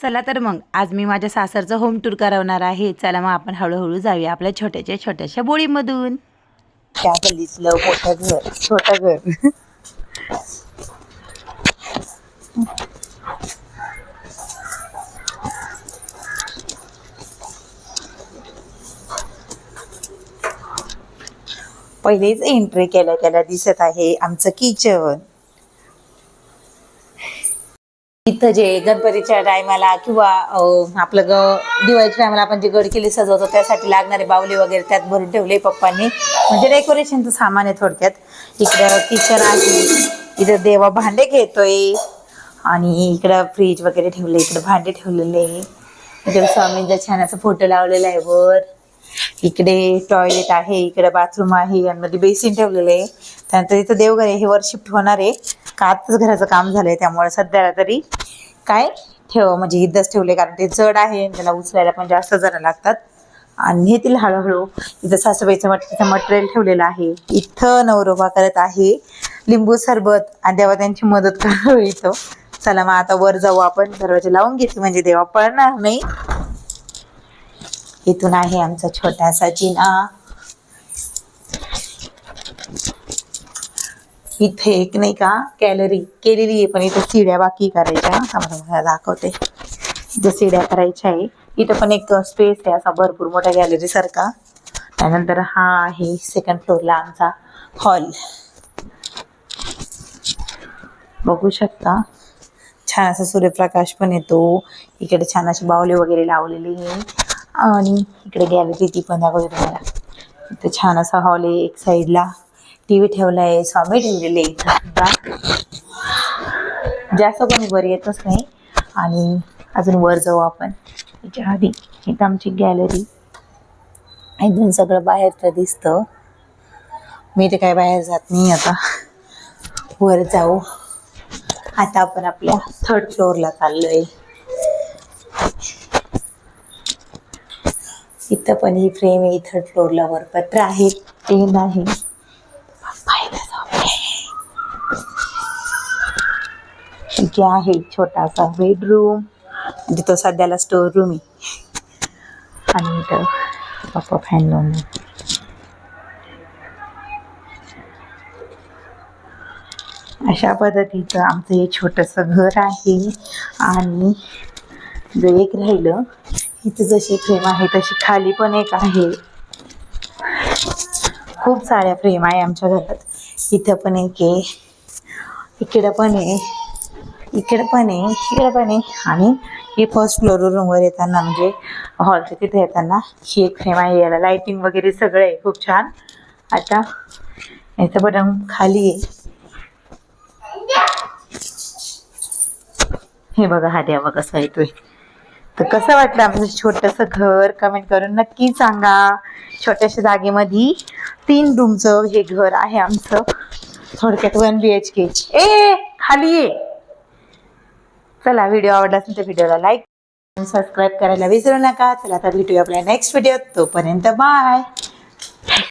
चला तर मग आज मी माझ्या सासरचं होम टूर करवणार आहे. चला मग आपण हळूहळू जाऊया आपल्या छोट्याच्या छोट्याशा बोळीमधून. त्या गल्लीतलं मोठं घर छोटं घर. पहिलेच एंट्री केल्या केल्या दिसत आहे आमचं किचन इथं जे गणपतीच्या टायमाला किंवा आपलं ग दिवाळीच्या टायमाला आपण जे गडकिल्ले सजवतो त्यासाठी लागणारे बावले वगैरे त्यात भरून ठेवले पप्पांनी. म्हणजे डेकोरेशनचं सामान आहे थोडक्यात. इकडं किचन आहे. इथं देवा भांडे घेतोय. आणि इकडं फ्रीज वगैरे ठेवले इकडं भांडे ठेवलेले इकडे स्वामींचा छान असा फोटो लावलेला आहे वर. इकडे टॉयलेट आहे. इकडे बाथरूम आहे. आणि मध्ये बेसिन ठेवलेलं आहे. त्यानंतर इथं देवघर आहे. हे वर शिफ्ट होणार आहे. का आताच घराचं काम झालंय त्यामुळे सध्याला तरी काय ठेव म्हणजे इथंच ठेवले कारण ते जड आहे आणि त्याला उचलायला पण जास्त जरा लागतात. आणि नेतील हळूहळू इथं सासूबाईचं मटकीचं मटेरियल ठेवलेलं आहे. इथं नवरोबा करत आहे. लिंबू सरबत आणि देवा त्यांची मदत करू इथं. चला मग आता वर जाऊ आपण. दरवाजे लावून घेते म्हणजे देवा पळणार नाही. इथून आहे आमचा छोटासा जिना. इथे एक नाही का कॅलरी केलेली आहे पण इथे सिड्या बाकी करायच्या. थांबा दाखवते. ज्या सिड्या करायच्या आहे. इथं पण एक स्पेस आहे असा भरपूर मोठ्या गॅलरी सारखा. त्यानंतर हा आहे सेकंड फ्लोअरला आमचा हॉल बघू शकता. छान असा सूर्यप्रकाश पण येतो. इकडे छान असे बावले वगैरे लावलेले आहे. आणि इकडे गॅलरी ती पण दाखवते तुम्हाला. इथं छान असा हॉल आहे एक साईडला टी व्ही ठेवला आहे स्वामी ठेवलेले आहे इथं जास्त कोणी वर येतच नाही. आणि अजून वर जाऊ आपण. त्याच्या आधी इथं आमची गॅलरी इथून सगळं बाहेरचं दिसतं. मी ते काय बाहेर जात नाही आता. वर जाऊ. आता आपण आपल्या थर्ड फ्लोअरला चाललोय. इथं पण ही फ्रेम आहे थर्ड फ्लोअरला वर पत्र आहे. ते आहे पाहिलं जे आहे छोटासा बेडरूम म्हणजे जिथं सध्याला स्टोअर रूम आहे. आणि इथं पप्पा फॅन लावून अशा पद्धतीचं आमचं हे छोटंसं घर आहे. आणि जे एक राहिलं इथं जशी फ्रेम आहे तशी खाली पण एक आहे. खूप साऱ्या फ्रेम आहे आमच्या घरात. इथं पण एक आहे. इकडं पण आहे. इकडं पण आहे. इकडं पण आहे. आणि ही फर्स्ट फ्लोर रूमवर येताना म्हणजे हॉलच्या तिथे येताना ही एक फ्रेम आहे. याला लाईटिंग वगैरे सगळं आहे. खूप छान. आता याचं बटन खाली आहे. हे बघा हा द्यावा कसा येतोय. तर कसं वाटलं आमचं छोटंसं घर? कमेंट करून नक्की सांगा. छोट्याशा जागेमध्ये तीन रूमचं हे घर आहे आमचं. थोडक्यात वन बी एच के ए खाली ये. चला व्हिडिओ आवडला असेल तर व्हिडिओला लाईक सबस्क्राईब करायला विसरू नका. चला आता भेटूया आपल्या नेक्स्ट व्हिडिओ तोपर्यंत बाय